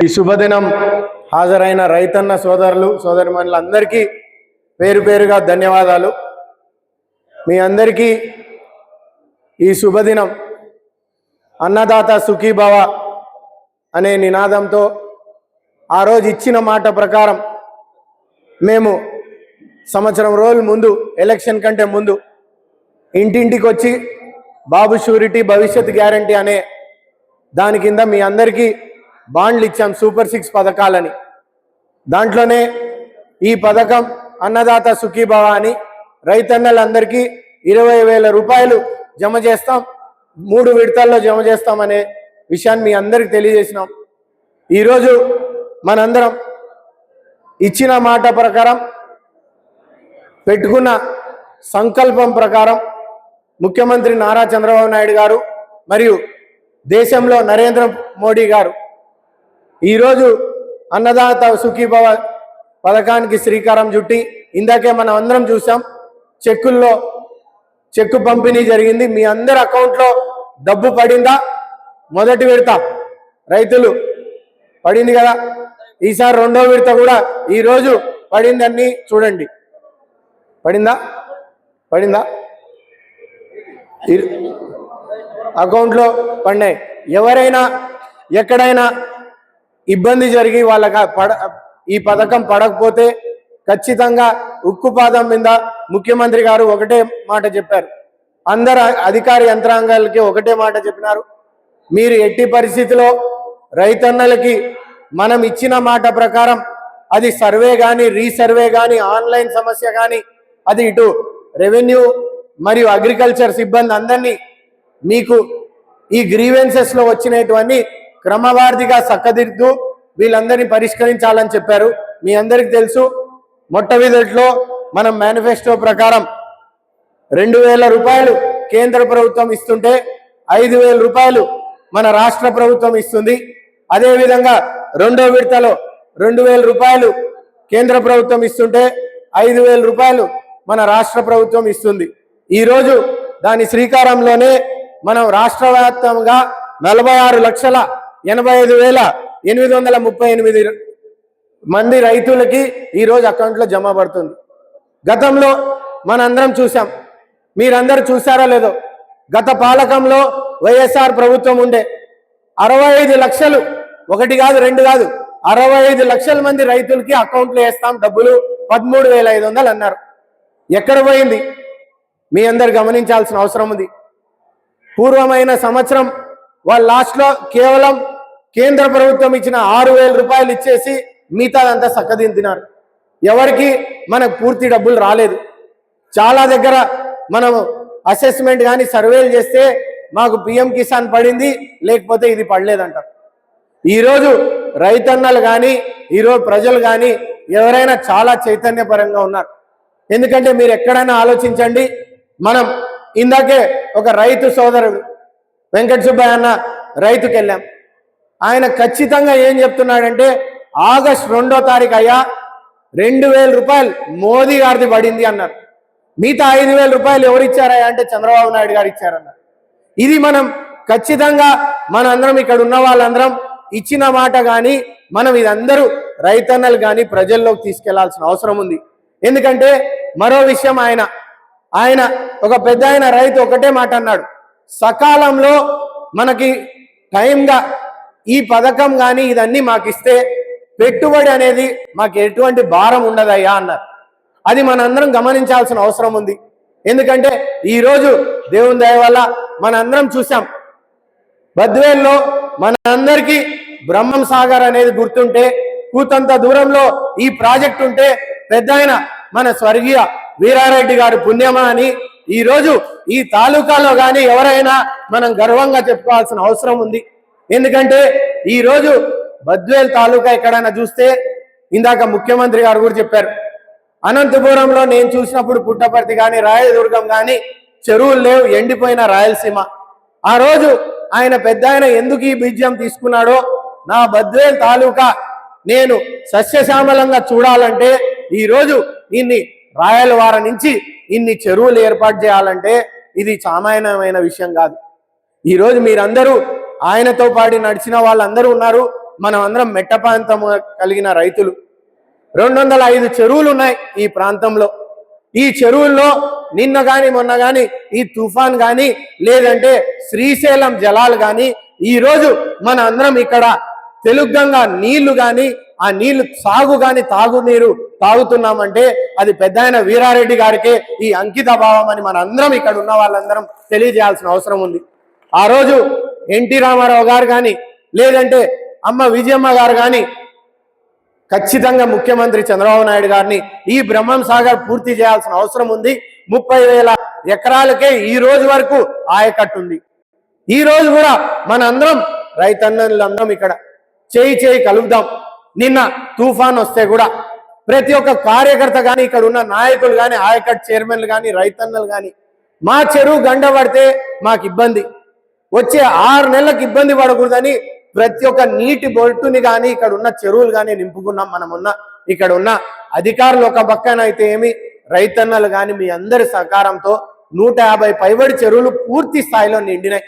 ఈ శుభదినం హాజరైన రైతన్న సోదరులు సోదరిమణులందరికీ పేరు పేరుగా ధన్యవాదాలు. మీ అందరికీ ఈ శుభదినం అన్నదాత సుఖీభవ అనే నినాదంతో ఆ రోజు ఇచ్చిన మాట ప్రకారం మేము సంవత్సరం రోజుల ముందు ఎలక్షన్ కంటే ముందు ఇంటింటికి వచ్చి బాబు షూరిటీ భవిష్యత్ గ్యారంటీ అనే దాని కింద మీ అందరికీ బాండ్లు ఇచ్చాం సూపర్ సిక్స్ పథకాలని. దాంట్లోనే ఈ పథకం అన్నదాత సుఖీభవ అని రైతన్నలందరికీ ఇరవై వేల రూపాయలు జమ చేస్తాం. మూడు విడతల్లో జమ చేస్తామనే విషయాన్ని మీ అందరికి తెలియజేసినాం. ఈరోజు మనందరం ఇచ్చిన మాట ప్రకారం పెట్టుకున్న సంకల్పం ప్రకారం ముఖ్యమంత్రి నారా చంద్రబాబు నాయుడు గారు మరియు దేశంలో నరేంద్ర మోడీ గారు ఈరోజు అన్నదాత సుఖీభవ పథకానికి శ్రీకారం చుట్టి ఇందాకే మనం అందరం చూసాం చెక్కుల్లో చెక్కు పంపిణీ జరిగింది. మీ అందరి అకౌంట్లో డబ్బు పడిందా? మొదటి విడత రైతులు పడింది కదా. ఈసారి రెండో విడత కూడా ఈరోజు పడిందని చూడండి. పడిందా? పడిందా? అకౌంట్లో పడినాయి. ఎవరైనా ఎక్కడైనా ఇబ్బంది జరిగి వాళ్ళకి పడ ఈ పథకం పడకపోతే ఖచ్చితంగా ఉక్కుపాదం మీద ముఖ్యమంత్రి గారు ఒకటే మాట చెప్పారు. అందరు అధికార యంత్రాంగాలకి ఒకటే మాట చెప్పినారు. మీరు ఎట్టి పరిస్థితిలో రైతన్నలకి మనం ఇచ్చిన మాట ప్రకారం అది సర్వే కానీ రీసర్వే కానీ ఆన్లైన్ సమస్య కానీ అది ఇటు రెవెన్యూ మరియు అగ్రికల్చర్ సిబ్బంది అందరినీ మీకు ఈ గ్రీవెన్సెస్లో వచ్చినటువంటి క్రమవారీగా చక్కదిద్దు వీళ్ళందరినీ పరిష్కరించాలని చెప్పారు. మీ అందరికి తెలుసు మొట్టమొదటిలో మనం మేనిఫెస్టో ప్రకారం రెండు వేల రూపాయలు కేంద్ర ప్రభుత్వం ఇస్తుంటే ఐదు వేల రూపాయలు మన రాష్ట్ర ప్రభుత్వం ఇస్తుంది. అదేవిధంగా రెండో విడతలో రెండు వేల రూపాయలు కేంద్ర ప్రభుత్వం ఇస్తుంటే ఐదు వేల రూపాయలు మన రాష్ట్ర ప్రభుత్వం ఇస్తుంది. ఈరోజు దాని శ్రీకారంలోనే మనం రాష్ట్ర వ్యాప్తంగా నలభై ఆరు లక్షల ఎనభై ఐదు వేల ఎనిమిది వందల ముప్పై ఎనిమిది మంది రైతులకి ఈరోజు అకౌంట్లో జమ పడుతుంది. గతంలో మనందరం చూసాం మీరందరూ చూసారా లేదో గత పాలకంలో వైఎస్ఆర్ ప్రభుత్వం ఉండే అరవై ఐదు లక్షలు ఒకటి కాదు రెండు కాదు అరవై ఐదు లక్షల మంది రైతులకి అకౌంట్లో వేస్తాం డబ్బులు పదమూడు వేల ఐదు వందలు అన్నారు. ఎక్కడ పోయింది? మీ అందరు గమనించాల్సిన అవసరం ఉంది. పూర్వమైన సంవత్సరం వాళ్ళ లాస్ట్లో కేవలం కేంద్ర ప్రభుత్వం ఇచ్చిన ఆరు వేల రూపాయలు ఇచ్చేసి మిగతాదంతా చక్కదింతినారు ఎవరికి? మనకు పూర్తి డబ్బులు రాలేదు. చాలా దగ్గర మనం అసెస్మెంట్ కానీ సర్వేలు చేస్తే మాకు పిఎం కిసాన్ పడింది లేకపోతే ఇది పడలేదంటారు. ఈరోజు రైతన్నలు కానీ ఈరోజు ప్రజలు కానీ ఎవరైనా చాలా చైతన్యపరంగా ఉన్నారు. ఎందుకంటే మీరు ఎక్కడైనా ఆలోచించండి మనం ఇందాకే ఒక రైతు సోదరుడు వెంకట సుబ్బయ్య అన్న రైతుకి వెళ్ళాం ఆయన ఖచ్చితంగా ఏం చెప్తున్నాడంటే ఆగస్ట్ రెండో తారీఖు అయ్యా రెండు వేల రూపాయలు మోదీ గారిది పడింది అన్నారు. మిగతా ఐదు వేల రూపాయలు ఎవరు ఇచ్చారా అంటే చంద్రబాబు నాయుడు గారు ఇచ్చారన్నారు. ఇది మనం ఖచ్చితంగా మనందరం ఇక్కడ ఉన్న వాళ్ళందరం ఇచ్చిన మాట కానీ మనం ఇదందరూ రైతన్నలు కానీ ప్రజల్లోకి తీసుకెళ్ళాల్సిన అవసరం ఉంది. ఎందుకంటే మరో విషయం ఆయన. ఆయన ఒక పెద్ద ఆయన రైతు ఒకటే మాట అన్నాడు. సకాలంలో మనకి టైంగా ఈ పథకం కానీ ఇదన్నీ మాకు ఇస్తే పెట్టుబడి అనేది మాకు ఎటువంటి భారం ఉండదయ్యా అన్నారు. అది మనందరం గమనించాల్సిన అవసరం ఉంది. ఎందుకంటే ఈరోజు దేవుని దయ వల్ల మనందరం చూసాం బద్వేల్లో మనందరికీ బ్రహ్మం సాగర్ అనేది గుర్తుంటే కూతంత దూరంలో ఈ ప్రాజెక్ట్ ఉంటే పెద్ద మన స్వర్గీయ వీరారెడ్డి గారు పుణ్యమా అని ఈ రోజు ఈ తాలూకాలో కానీ ఎవరైనా మనం గర్వంగా చెప్పుకోవాల్సిన అవసరం ఉంది. ఎందుకంటే ఈ రోజు బద్వేల్ తాలూకా ఎక్కడైనా చూస్తే ఇందాక ముఖ్యమంత్రి గారు కూడా చెప్పారు. అనంతపురంలో నేను చూసినప్పుడు పుట్టపర్తి కానీ రాయదుర్గం కానీ చెరువులు లేవు ఎండిపోయిన రాయలసీమ. ఆ రోజు ఆయన పెద్ద ఆయన ఎందుకు ఈ బీజ్యం తీసుకున్నాడో నా బద్వేల్ తాలూకా నేను సస్యశ్యామలంగా చూడాలంటే ఈ రోజు రాయల రాయలవార నుంచి ఇన్ని చెరువులు ఏర్పాటు చేయాలంటే ఇది సామాన్యమైన విషయం కాదు. ఈ రోజు మీరందరూ ఆయనతో పాటు నడిచిన వాళ్ళందరూ ఉన్నారు. మనం అందరం మెట్ట ప్రాంతం కలిగిన రైతులు. రెండు వందల ఐదు చెరువులు ఉన్నాయి ఈ ప్రాంతంలో. ఈ చెరువుల్లో నిన్న కానీ మొన్న కానీ ఈ తుఫాన్ కానీ లేదంటే శ్రీశైలం జలాలు కానీ ఈ రోజు మన అందరం ఇక్కడ తెలుగంగా నీళ్ళు గాని ఆ నీళ్ళు సాగు గాని తాగునీరు తాగుతున్నామంటే అది పెద్ద ఆయన వీరారెడ్డి గారికే ఈ అంకిత భావం అని మన అందరం ఇక్కడ ఉన్న వాళ్ళందరం తెలియజేయాల్సిన అవసరం ఉంది. ఆ రోజు ఎన్టీ రామారావు గారు కానీ లేదంటే అమ్మ విజయమ్మ గారు కానీ ఖచ్చితంగా ముఖ్యమంత్రి చంద్రబాబు నాయుడు గారిని ఈ బ్రహ్మం సాగర్ పూర్తి చేయాల్సిన అవసరం ఉంది. ముప్పై వేల ఎకరాలకే ఈ రోజు వరకు ఆయకట్టు ఉంది ఈ రోజు కూడా మన అందరం రైతన్నలందరం ఇక్కడ చేయి చేయి కలుపుదాం నిన్న తుఫాన్ వస్తే కూడా ప్రతి ఒక్క కార్యకర్త కానీ ఇక్కడ ఉన్న నాయకులు కానీ ఆయకట్ చైర్మన్లు కానీ రైతన్నలు కానీ మా చెరువు గండ పడితే మాకు ఇబ్బంది. వచ్చే ఆరు నెలలకు ఇబ్బంది పడకూడదని ప్రతి ఒక్క నీటి బొట్టుని కానీ ఇక్కడ ఉన్న చెరువులు కానీ నింపుకున్నాం మనం ఉన్న ఇక్కడ ఉన్న అధికారులు ఒక పక్కన అయితే ఏమి రైతన్నలు కానీ మీ అందరి సహకారంతో నూట యాభై పైబడి చెరువులు పూర్తి స్థాయిలో నిండినాయి.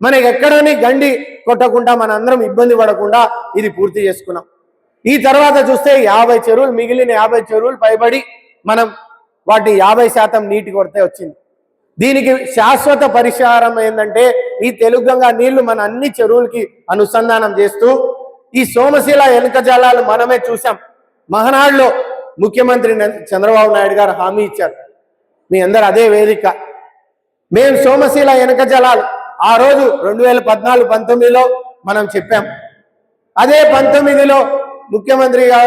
మనకి ఎక్కడని గండి కొట్టకుండా మన అందరం ఇబ్బంది పడకుండా ఇది పూర్తి చేసుకున్నాం. ఈ తర్వాత చూస్తే యాభై చెరువులు మిగిలిన యాభై చెరువులు పైబడి మనం వాటి యాభై శాతం నీటి కొరతే వచ్చింది. దీనికి శాశ్వత పరిష్కారం ఏంటంటే ఈ తెలుగంగా నీళ్ళు మన అన్ని చెరువులకి అనుసంధానం చేస్తూ ఈ సోమశీల ఎనుక జలాలు మనమే చూసాం మహనాడులో ముఖ్యమంత్రి చంద్రబాబు నాయుడు గారు హామీ ఇచ్చారు. మీ అందరు అదే వేదిక. మేము సోమశీల వెనక జలాలు ఆ రోజు రెండు వేల పద్నాలుగు పంతొమ్మిదిలో మనం చెప్పాం. అదే పంతొమ్మిదిలో ముఖ్యమంత్రిగా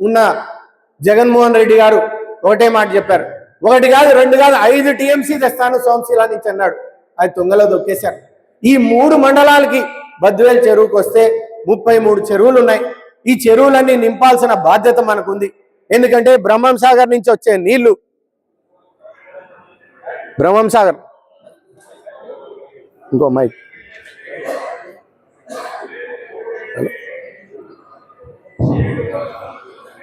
ఉన్న జగన్మోహన్ రెడ్డి గారు ఒకటే మాట చెప్పారు. ఒకటి కాదు రెండు కాదు ఐదు టీఎంసీ తెస్తాను సోమశీల నుంచి అన్నాడు. అది తుంగలో దొక్కేశారు. ఈ మూడు మండలాలకి బద్వేల్ చెరువుకు వస్తే ముప్పై మూడు చెరువులు ఉన్నాయి. ఈ చెరువులన్నీ నింపాల్సిన బాధ్యత మనకుంది. ఎందుకంటే బ్రహ్మం సాగర్ నుంచి వచ్చే నీళ్ళు బ్రహ్మం సాగర్ ఇంకో మైక్ హలో.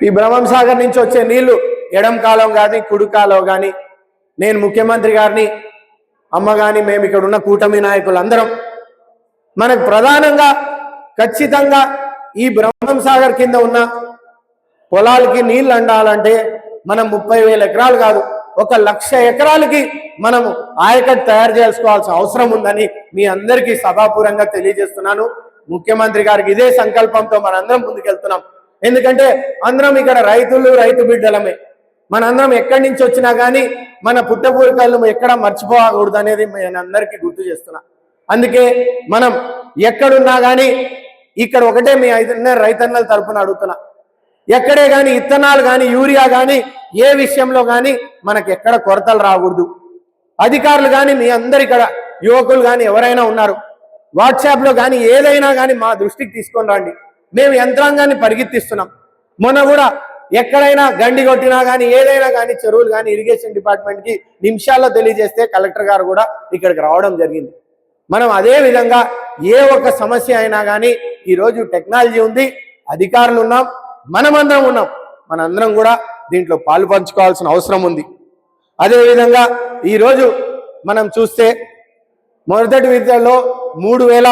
ఈ బ్రహ్మం సాగర్ నుంచి వచ్చే నీళ్ళు ఎడం కాలం కానీ కుడి కాలం కానీ నేను ముఖ్యమంత్రి గారిని అమ్మ కానీ మేము ఇక్కడ ఉన్న కూటమి నాయకులందరం మనకు ప్రధానంగా ఖచ్చితంగా ఈ బ్రహ్మం సాగర్ కింద ఉన్న పొలాలకి నీళ్ళు అండాలంటే మనం ముప్పై వేల ఎకరాలు కాదు ఒక లక్ష ఎకరాలకి మనము ఆయకట్ తయారు చేసుకోవాల్సిన అవసరం ఉందని మీ అందరికీ సభాపూరంగా తెలియజేస్తున్నాను. ముఖ్యమంత్రి గారికి ఇదే సంకల్పంతో మనందరం ముందుకెళ్తున్నాం. ఎందుకంటే అందరం ఇక్కడ రైతులు రైతు బిడ్డలమే. మనందరం ఎక్కడి నుంచి వచ్చినా కానీ మన పుట్టపూరికలు ఎక్కడ మర్చిపోకూడదు అనేది నేను అందరికీ గుర్తు చేస్తున్నా. అందుకే మనం ఎక్కడున్నా కానీ ఇక్కడ ఒకటే మీ ఐదున్నర రైతన్నల తరపున అడుగుతున్నా. ఎక్కడే కానీ ఇత్తనాలు కానీ యూరియా కానీ ఏ విషయంలో కానీ మనకి ఎక్కడ కొరతలు రాకూడదు. అధికారులు కానీ మీ అందరు ఇక్కడ యువకులు కానీ ఎవరైనా ఉన్నారు వాట్సాప్లో కానీ ఏదైనా కానీ మా దృష్టికి తీసుకొని రండి. మేము యంత్రాంగాన్ని పరిగెత్తిస్తున్నాం. మొన్న కూడా ఎక్కడైనా గండి కొట్టినా కానీ ఏదైనా కానీ చెరువులు కానీ ఇరిగేషన్ డిపార్ట్మెంట్కి నిమిషాల్లో తెలియజేస్తే కలెక్టర్ గారు కూడా ఇక్కడికి రావడం జరిగింది. మనం అదే విధంగా ఏ ఒక్క సమస్య అయినా కానీ ఈరోజు టెక్నాలజీ ఉంది అధికారులు ఉన్నాం మనమందరం ఉన్నాం మనందరం కూడా దీంట్లో పాలు పంచుకోవాల్సిన అవసరం ఉంది. అదేవిధంగా ఈరోజు మనం చూస్తే మొదటి విడతలో మూడు వేల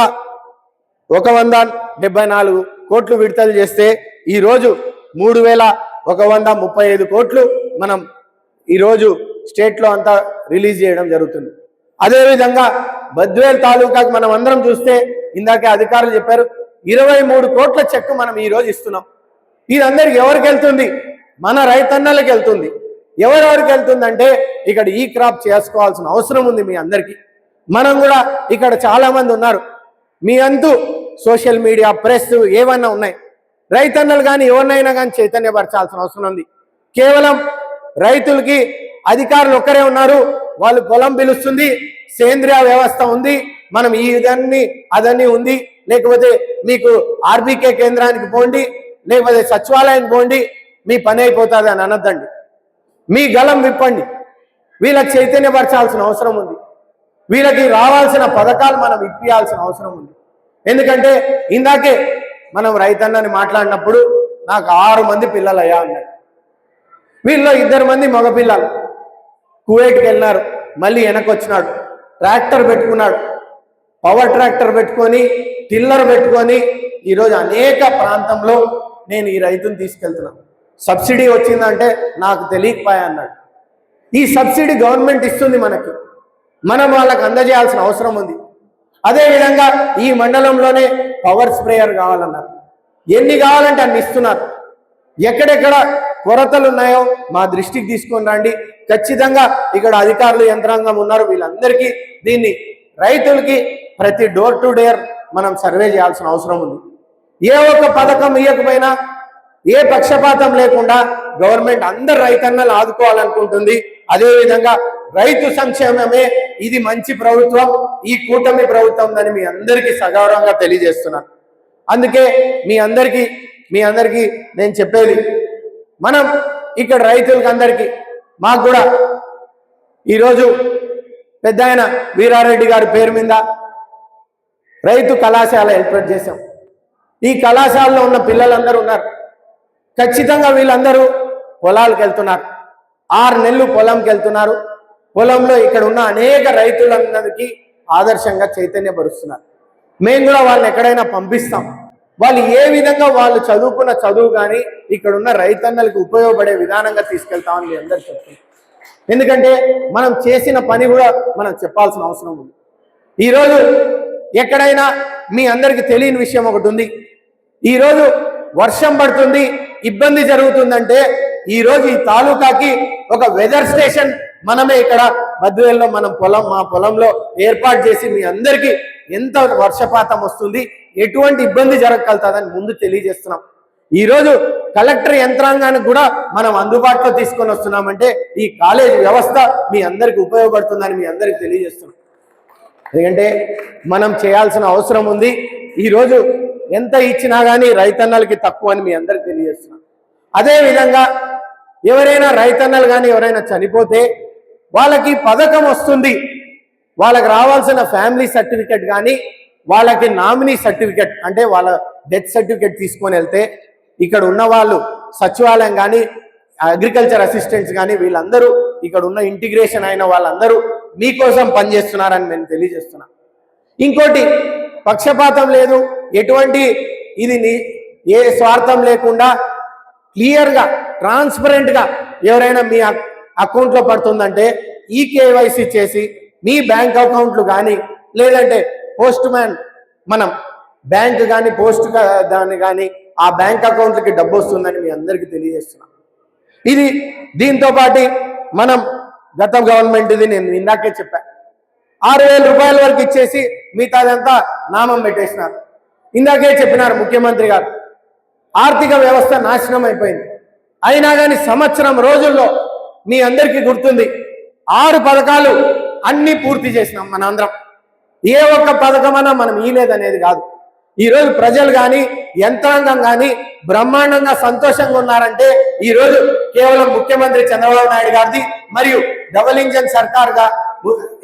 ఒక వంద డెబ్బై నాలుగు కోట్లు విడుదల చేస్తే ఈరోజు మూడు వేల ఒక వంద ముప్పై ఐదు కోట్లు మనం ఈరోజు స్టేట్లో అంతా రిలీజ్ చేయడం జరుగుతుంది. అదేవిధంగా బద్వేల్ తాలూకాకు మనం అందరం చూస్తే ఇందాకే అధికారులు చెప్పారు ఇరవై మూడు కోట్ల చెక్ మనం ఈరోజు ఇస్తున్నాం. ఇది అందరికి ఎవరికి వెళ్తుంది? మన రైతన్నలకు వెళ్తుంది. ఎవరెవరికి వెళ్తుందంటే ఇక్కడ ఈ క్రాప్ చేసుకోవాల్సిన అవసరం ఉంది మీ అందరికీ. మనం కూడా ఇక్కడ చాలామంది ఉన్నారు. మీ అంతు సోషల్ మీడియా ప్రెస్ ఏమన్నా ఉన్నాయి? రైతన్నలు కానీ ఎవరినైనా కానీ చైతన్యపరచాల్సిన అవసరం ఉంది. కేవలం రైతులకి అధికారులు ఒక్కరే ఉన్నారు. వాళ్ళు పొలం పిలుస్తుంది. సేంద్రియ వ్యవస్థ ఉంది. మనం ఈ ఇదన్నీ అదన్నీ ఉంది. లేకపోతే మీకు ఆర్బీకే కేంద్రానికి పోండి. లేకపోతే సచివాలయానికి పోండి. మీ పని అయిపోతుంది అని అనద్దండి. మీ గలం విప్పండి. వీళ్ళకి చైతన్యపరచాల్సిన అవసరం ఉంది. వీళ్ళకి రావాల్సిన పథకాలు మనం ఇప్పియాల్సిన అవసరం ఉంది. ఎందుకంటే ఇందాకే మనం రైతన్నని మాట్లాడినప్పుడు నాకు ఆరు మంది పిల్లలు అయ్యా అన్నాడు. వీళ్ళలో ఇద్దరు మంది మగపిల్లలు. కువైట్కి వెళ్ళినారు. మళ్ళీ వెనకొచ్చినాడు. ట్రాక్టర్ పెట్టుకున్నాడు. పవర్ ట్రాక్టర్ పెట్టుకొని టిల్లర్ పెట్టుకొని ఈరోజు అనేక ప్రాంతంలో నేను ఈ రైతును తీసుకెళ్తున్నా సబ్సిడీ వచ్చిందంటే నాకు తెలియకపోయా అన్నాడు. ఈ సబ్సిడీ గవర్నమెంట్ ఇస్తుంది మనకి. మనం వాళ్ళకి అందజేయాల్సిన అవసరం ఉంది. అదేవిధంగా ఈ మండలంలోనే పవర్ స్ప్రేయర్ కావాలన్నారు. ఎన్ని కావాలంటే అన్ని ఇస్తున్నారు. ఎక్కడెక్కడ కొరతలు ఉన్నాయో మా దృష్టికి తీసుకొని రండి. ఖచ్చితంగా ఇక్కడ అధికారులు యంత్రాంగం ఉన్నారు. వీళ్ళందరికీ దీన్ని రైతులకి ప్రతి డోర్ టు డోర్ మనం సర్వే చేయాల్సిన అవసరం ఉంది. ఏ ఒక్క పథకం ఇవ్వకపోయినా ఏ పక్షపాతం లేకుండా గవర్నమెంట్ అందరు రైతన్నలు ఆదుకోవాలనుకుంటుంది. అదేవిధంగా రైతు సంక్షేమమే ఇది మంచి ప్రభుత్వం ఈ కూటమి ప్రభుత్వం అని మీ అందరికీ సగౌరవంగా తెలియజేస్తున్నాను అందుకే మీ అందరికీ మీ అందరికీ నేను చెప్పేది మనం ఇక్కడ రైతులకి అందరికీ మాకు కూడా ఈరోజు పెద్ద ఆయన వీరారెడ్డి గారి పేరు మీద రైతు కళాశాల ఏర్పాటు చేశాం. ఈ కళాశాలలో ఉన్న పిల్లలందరూ ఉన్నారు. ఖచ్చితంగా వీళ్ళందరూ పొలాలకు వెళ్తున్నారు. ఆరు నెలలు పొలంకి వెళ్తున్నారు. పొలంలో ఇక్కడ ఉన్న అనేక రైతులందరికీ ఆదర్శంగా చైతన్యపరుస్తున్నారు. మేము కూడా వాళ్ళని ఎక్కడైనా పంపిస్తాం. వాళ్ళు ఏ విధంగా వాళ్ళు చదువుకున్న చదువు కానీ ఇక్కడ ఉన్న రైతన్నలకు ఉపయోగపడే విధానంగా తీసుకెళ్తామని మీ అందరు చెప్తున్నాం ఎందుకంటే మనం చేసిన పని కూడా మనం చెప్పాల్సిన అవసరం ఉంది. ఈరోజు ఎక్కడైనా మీ అందరికి తెలియని విషయం ఒకటి ఉంది. ఈరోజు వర్షం పడుతుంది ఇబ్బంది జరుగుతుందంటే ఈరోజు ఈ తాలూకాకి ఒక వెదర్ స్టేషన్ మనమే ఇక్కడ మధ్యలో మనం పొలం మా పొలంలో ఏర్పాటు చేసి మీ అందరికీ ఎంత వర్షపాతం వస్తుంది ఎటువంటి ఇబ్బంది జరగగలుగుతుందని ముందు తెలియజేస్తున్నాం. ఈరోజు కలెక్టర్ యంత్రాంగానికి కూడా మనం అందుబాటులో తీసుకొని వస్తున్నామంటే ఈ కాలేజ్ వ్యవస్థ మీ అందరికి ఉపయోగపడుతుందని మీ అందరికి తెలియజేస్తున్నాం. ఎందుకంటే మనం చేయాల్సిన అవసరం ఉంది. ఈరోజు ఎంత ఇచ్చినా కానీ రైతన్నలకి తక్కువ అని మీ అందరికి తెలియజేస్తున్నాం. అదేవిధంగా ఎవరైనా రైతన్నలు కానీ ఎవరైనా చనిపోతే వాళ్ళకి పథకం వస్తుంది. వాళ్ళకి రావాల్సిన ఫ్యామిలీ సర్టిఫికెట్ కానీ వాళ్ళకి నామినీ సర్టిఫికెట్ అంటే వాళ్ళ డెత్ సర్టిఫికెట్ తీసుకొని వెళ్తే ఇక్కడ ఉన్న వాళ్ళు సచివాలయం కానీ అగ్రికల్చర్ అసిస్టెంట్స్ కానీ వీళ్ళందరూ ఇక్కడ ఉన్న ఇంటిగ్రేషన్ అయిన వాళ్ళందరూ మీకోసం పనిచేస్తున్నారని నేను తెలియజేస్తున్నా. ఇంకోటి పక్షపాతం లేదు. ఎటువంటి ఇది ఏ స్వార్థం లేకుండా క్లియర్గా ట్రాన్స్పరెంట్గా ఎవరైనా మీ అకౌంట్లో పడుతుందంటే ఈ కేవైసీ చేసి మీ బ్యాంక్ అకౌంట్లు కానీ లేదంటే పోస్ట్ మ్యాన్ మనం బ్యాంక్ కానీ పోస్ట్ దాన్ని కానీ ఆ బ్యాంక్ అకౌంట్లకి డబ్బు వస్తుందని మీ అందరికీ తెలియజేస్తున్నాం. ఇది దీంతో పాటు మనం గత గవర్నమెంట్ ఇది నేను ఇందాకే చెప్పాను ఆరు వేల రూపాయల వరకు ఇచ్చేసి మిగతాదంతా నామం పెట్టేసినారు. ఇందాకే చెప్పినారు ముఖ్యమంత్రి గారు. ఆర్థిక వ్యవస్థ నాశనం అయిపోయింది. అయినా కానీ సంవత్సరం రోజుల్లో మీ అందరికీ గుర్తుంది ఆరు పథకాలు అన్నీ పూర్తి చేసినాం మన అందరం ఏ ఒక్క పథకమన్నా మనం ఈలేదనేది కాదు. ఈరోజు ప్రజలు కానీ యంత్రాంగం కానీ బ్రహ్మాండంగా సంతోషంగా ఉన్నారంటే ఈరోజు కేవలం ముఖ్యమంత్రి చంద్రబాబు నాయుడు గారిది మరియు డబల్ ఇంజన్ సర్కార్గా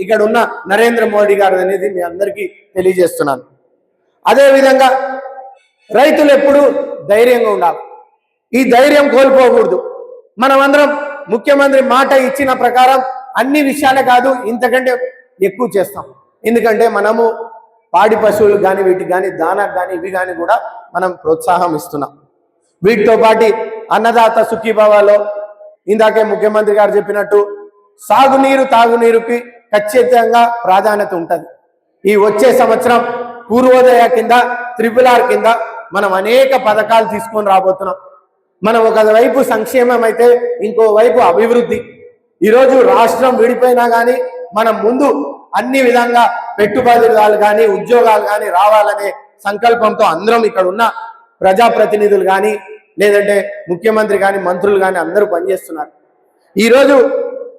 ఇక్కడ ఉన్న నరేంద్ర మోడీ గారు అనేది మీ అందరికీ తెలియజేస్తున్నాను. అదేవిధంగా రైతులు ఎప్పుడు ధైర్యంగా ఉండాలి. ఈ ధైర్యం కోల్పోకూడదు. మనమందరం ముఖ్యమంత్రి మాట ఇచ్చిన ప్రకారం అన్ని విషయాలే కాదు ఇంతకంటే ఎక్కువ చేస్తాం. ఎందుకంటే మనము పాడి పశువులు కానీ వీటికి కానీ దానా కానీ ఇవి కానీ కూడా మనం ప్రోత్సాహం ఇస్తున్నాం. వీటితో పాటు అన్నదాత సుఖీభావాలో ఇందాకే ముఖ్యమంత్రి గారు చెప్పినట్టు సాగునీరు తాగునీరుకి ఖచ్చితంగా ప్రాధాన్యత ఉంటుంది. ఈ వచ్చే సంవత్సరం పూర్వోదయ కింద త్రిపుల్ ఆర్ కింద మనం అనేక పథకాలు తీసుకొని రాబోతున్నాం. మనం ఒకవైపు సంక్షేమం అయితే ఇంకో వైపు అభివృద్ధి. ఈరోజు రాష్ట్రం విడిపోయినా కానీ మనం ముందు అన్ని విధంగా పెట్టుబడులు కానీ ఉద్యోగాలు కానీ రావాలనే సంకల్పంతో అందరం ఇక్కడ ఉన్న ప్రజాప్రతినిధులు కానీ లేదంటే ముఖ్యమంత్రి కానీ మంత్రులు కానీ అందరూ పనిచేస్తున్నారు. ఈరోజు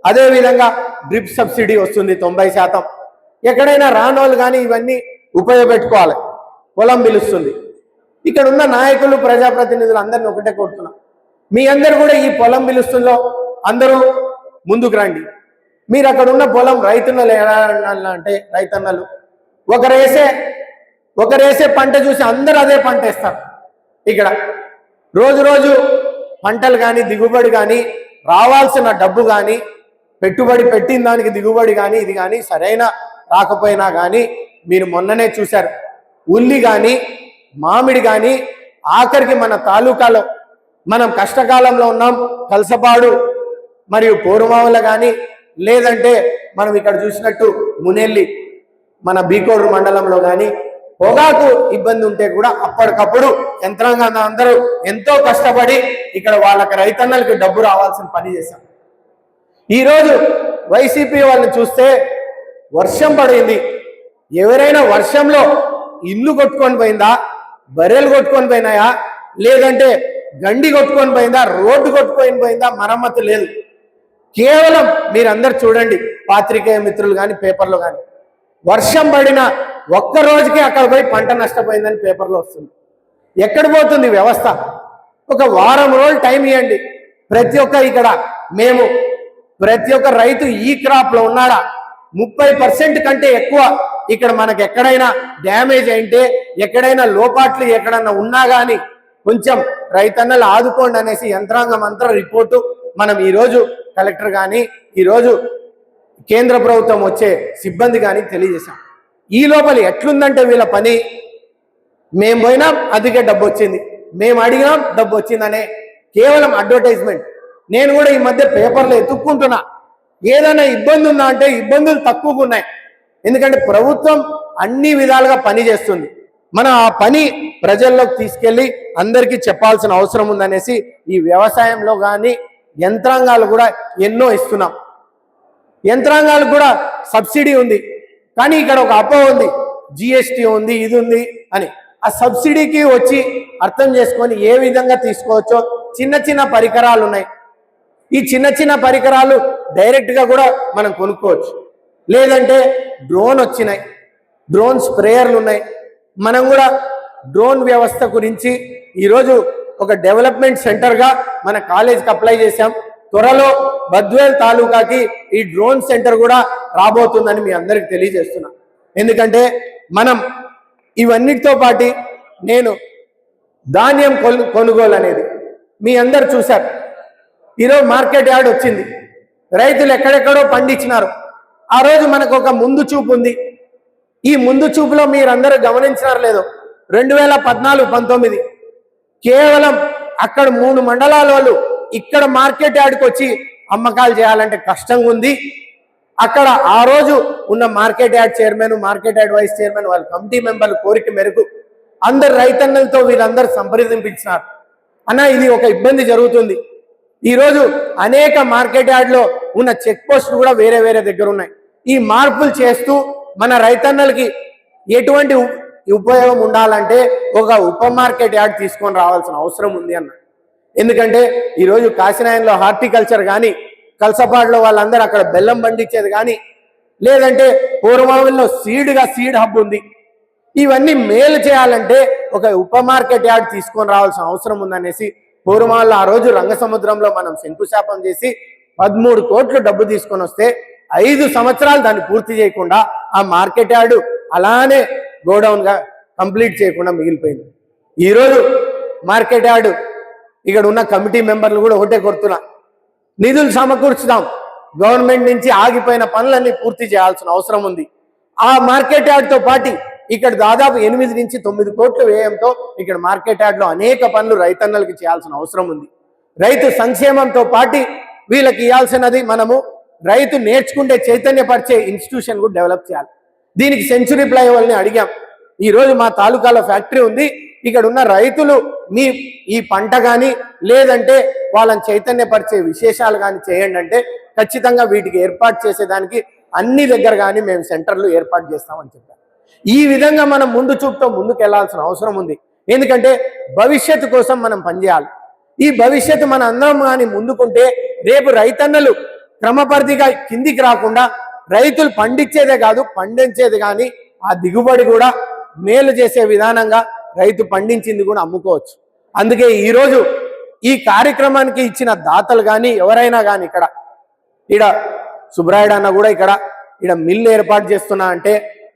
అదే విధంగా డ్రిప్ సబ్సిడీ వస్తుంది తొంభై శాతం. ఎక్కడైనా రానోళ్ళు కానీ ఇవన్నీ ఉపయోగపెట్టుకోవాలి. పొలం పిలుస్తుంది. ఇక్కడ ఉన్న నాయకులు ప్రజాప్రతినిధులు అందరిని ఒకటే కోరుతున్నాం. మీ అందరు కూడా ఈ పొలం పిలుస్తుందో అందరూ ముందుకు రండి. మీరు అక్కడ ఉన్న పొలం రైతున్నలు ఎలా అంటే రైతన్నలు. ఒకరేసే ఒకరేసే పంట చూసి అందరూ అదే పంట వేస్తారు. ఇక్కడ రోజు రోజు పంటలు కానీ దిగుబడి కానీ రావాల్సిన డబ్బు కానీ పెట్టుబడి పెట్టిన దానికి దిగుబడి కానీ ఇది కానీ సరైన రాకపోయినా కానీ మీరు మొన్ననే చూశారు. ఉల్లి కానీ మామిడి కానీ ఆఖరికి మన తాలూకాలో మనం కష్టకాలంలో ఉన్నాం. కలసపాడు మరియు పోరుమావుల కానీ లేదంటే మనం ఇక్కడ చూసినట్టు మునెల్లి మన బీకోడు మండలంలో కానీ పొగాకు ఇబ్బంది ఉంటే కూడా అప్పటికప్పుడు యంత్రాంగం అందరూ ఎంతో కష్టపడి ఇక్కడ వాళ్ళకి రైతన్నలకి డబ్బు రావాల్సిన పని చేశాం. ఈరోజు వైసీపీ వాళ్ళని చూస్తే వర్షం పడింది. ఎవరైనా వర్షంలో ఇల్లు కొట్టుకొని పోయిందా? బర్రెలు కొట్టుకొని పోయినాయా? లేదంటే గండి కొట్టుకొని పోయిందా? రోడ్డు కొట్టుకొని పోయిందా? మరమ్మతు లేదు. కేవలం మీరందరు చూడండి పాత్రికేయ మిత్రులు కానీ పేపర్లో కానీ వర్షం పడిన ఒక్క రోజుకి అక్కడ పోయి పంట నష్టపోయిందని పేపర్లో వస్తుంది. ఎక్కడ పోతుంది వ్యవస్థ? ఒక వారం రోజులు టైం ఇవ్వండి. ప్రతి ఒక్క ఇక్కడ మేము ప్రతి ఒక్క రైతు ఈ క్రాప్లో ఉన్నాడా? ముప్పై పర్సెంట్ కంటే ఎక్కువ ఇక్కడ మనకు ఎక్కడైనా డ్యామేజ్ అయితే ఎక్కడైనా లోపాట్లు ఎక్కడన్నా ఉన్నా కానీ కొంచెం రైతన్నలు ఆదుకోండి అనేసి యంత్రాంగం అంతా రిపోర్టు మనం ఈరోజు కలెక్టర్ కానీ ఈరోజు కేంద్ర ప్రభుత్వం వచ్చే సిబ్బంది కానీ తెలియజేశాం. ఈ లోపల ఎట్లుందంటే వీళ్ళ పని? మేము పోయినాం అదిగే డబ్బు వచ్చింది. మేము అడిగినాం డబ్బు వచ్చిందనే కేవలం అడ్వర్టైజ్మెంట్. నేను కూడా ఈ మధ్య పేపర్లో ఎత్తుక్కుంటున్నా. ఏదైనా ఇబ్బంది ఉందా అంటే ఇబ్బందులు తక్కువగా ఉన్నాయి. ఎందుకంటే ప్రభుత్వం అన్ని విధాలుగా పని చేస్తుంది. మనం ఆ పని ప్రజల్లోకి తీసుకెళ్ళి అందరికీ చెప్పాల్సిన అవసరం ఉందనేసి ఈ వ్యవసాయంలో కానీ యంత్రాంగాలు కూడా ఎన్నో ఇస్తున్నాం. యంత్రాంగాలకు కూడా సబ్సిడీ ఉంది. కానీ ఇక్కడ ఒక అప్ప ఉంది. జిఎస్టీ ఉంది ఇది ఉంది అని. ఆ సబ్సిడీకి వచ్చి అర్థం చేసుకొని ఏ విధంగా తీసుకోవచ్చో చిన్న చిన్న పరికరాలు ఉన్నాయి. ఈ చిన్న చిన్న పరికరాలు డైరెక్ట్గా కూడా మనం కొనుక్కోవచ్చు. లేదంటే డ్రోన్ వచ్చినాయి. డ్రోన్ స్ప్రేయర్లు ఉన్నాయి. మనం కూడా డ్రోన్ వ్యవస్థ గురించి ఈరోజు ఒక డెవలప్మెంట్ సెంటర్గా మన కాలేజ్కి అప్లై చేశాం. త్వరలో బద్వేల్ తాలూకాకి ఈ డ్రోన్ సెంటర్ కూడా రాబోతుందని మీ అందరికి తెలియజేస్తున్నా. ఎందుకంటే మనం ఇవన్నిటితో పాటు నేను ధాన్యం కొనుగోలు అనేది మీ అందరు చూశారు. ఈరోజు మార్కెట్ యార్డ్ వచ్చింది. రైతులు ఎక్కడెక్కడో పండించినారు. ఆ రోజు మనకు ఒక ముందు చూపు ఉంది. ఈ ముందు చూపులో మీరందరూ గమనించినారు లేదు. రెండు వేల పద్నాలుగు పంతొమ్మిది. కేవలం అక్కడ మూడు మండలాల వాళ్ళు ఇక్కడ మార్కెట్ యార్డ్కి వచ్చి అమ్మకాలు చేయాలంటే కష్టంగా ఉంది. అక్కడ ఆ రోజు ఉన్న market yard chairman market yard vice chairman వాళ్ళ కమిటీ మెంబర్ల కోరిక మేరకు అందరు రైతన్నలతో వీళ్ళందరూ సంప్రదింపించినారు. అన్న ఇది ఒక ఇబ్బంది జరుగుతుంది. ఈరోజు అనేక మార్కెట్ యార్డ్లో ఉన్న చెక్ పోస్టులు కూడా వేరే వేరే దగ్గర ఉన్నాయి. ఈ మార్పులు చేస్తూ మన రైతన్నలకి ఎటువంటి ఉపయోగం ఉండాలంటే ఒక ఉప మార్కెట్ యార్డ్ తీసుకొని రావాల్సిన అవసరం ఉంది అన్న. ఎందుకంటే ఈరోజు కాశీనాయన్లో హార్టికల్చర్ కానీ కలసపాడులో వాళ్ళందరూ అక్కడ బెల్లం పండించేది కానీ లేదంటే పూర్వమావిల్లో సీడ్గా సీడ్ హబ్ ఉంది. ఇవన్నీ మేలు చేయాలంటే ఒక ఉప మార్కెట్ యార్డ్ తీసుకొని రావాల్సిన అవసరం ఉందనేసి పూర్వాల్లో ఆ రోజు రంగసముద్రంలో మనం శంకుశాపం చేసి పదమూడు కోట్లు డబ్బు తీసుకొని వస్తే ఐదు సంవత్సరాలు దాన్ని పూర్తి చేయకుండా ఆ మార్కెట్ యార్డు అలానే గోడౌన్గా కంప్లీట్ చేయకుండా మిగిలిపోయింది. ఈరోజు మార్కెట్ యార్డు ఇక్కడ ఉన్న కమిటీ మెంబర్లు కూడా ఒకటే కొడుతున్నా నిధులు సమకూర్చుదాం. గవర్నమెంట్ నుంచి ఆగిపోయిన పనులన్నీ పూర్తి చేయాల్సిన అవసరం ఉంది. ఆ మార్కెట్ యార్డ్తో పాటు ఇక్కడ దాదాపు ఎనిమిది నుంచి తొమ్మిది కోట్ల వ్యయంతో ఇక్కడ మార్కెట్ యార్డ్లో అనేక పనులు రైతన్నలకు చేయాల్సిన అవసరం ఉంది. రైతు సంక్షేమంతో పాటు వీళ్ళకి ఇవ్వాల్సినది మనము రైతు నేర్చుకుంటే చైతన్యపరిచే ఇన్స్టిట్యూషన్ కూడా డెవలప్ చేయాలి. దీనికి సెంచురీ ఫ్లైఓవర్ని అడిగాం. ఈరోజు మా తాలూకాలో ఫ్యాక్టరీ ఉంది. ఇక్కడ ఉన్న రైతులు మీ ఈ పంట కానీ లేదంటే వాళ్ళని చైతన్యపరిచే విశేషాలు కానీ చేయండి అంటే ఖచ్చితంగా వీటికి ఏర్పాటు చేసేదానికి అన్ని దగ్గర కానీ మేము సెంటర్లు ఏర్పాటు చేస్తామని చెప్పారు. ఈ విధంగా మనం ముందు చూపుతో ముందుకు వెళ్ళాల్సిన అవసరం ఉంది. ఎందుకంటే భవిష్యత్తు కోసం మనం పనిచేయాలి. ఈ భవిష్యత్తు మన అందరం కానీ ముందుకుంటే రేపు రైతన్నలు క్రమపరిధిగా కిందికి రాకుండా రైతులు పండించేదే కాదు పండించేది కానీ ఆ దిగుబడి కూడా మేలు చేసే విధానంగా రైతు పండించింది కూడా అమ్ముకోవచ్చు. అందుకే ఈరోజు ఈ కార్యక్రమానికి ఇచ్చిన దాతలు కానీ ఎవరైనా కానీ ఇక్కడ ఈడ సుబ్రాయుడు అన్న కూడా ఇక్కడ ఈడ మిల్లు ఏర్పాటు చేస్తున్నా అంటే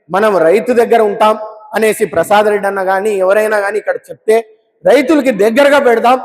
మనం రైతు దగ్గర ఉంటాం అనేసి ప్రసాద్ రెడ్డి అన్న కానీ ఎవరైనా కానీ ఇక్కడ చెప్తే రైతులకి దగ్గరగా పెడదాం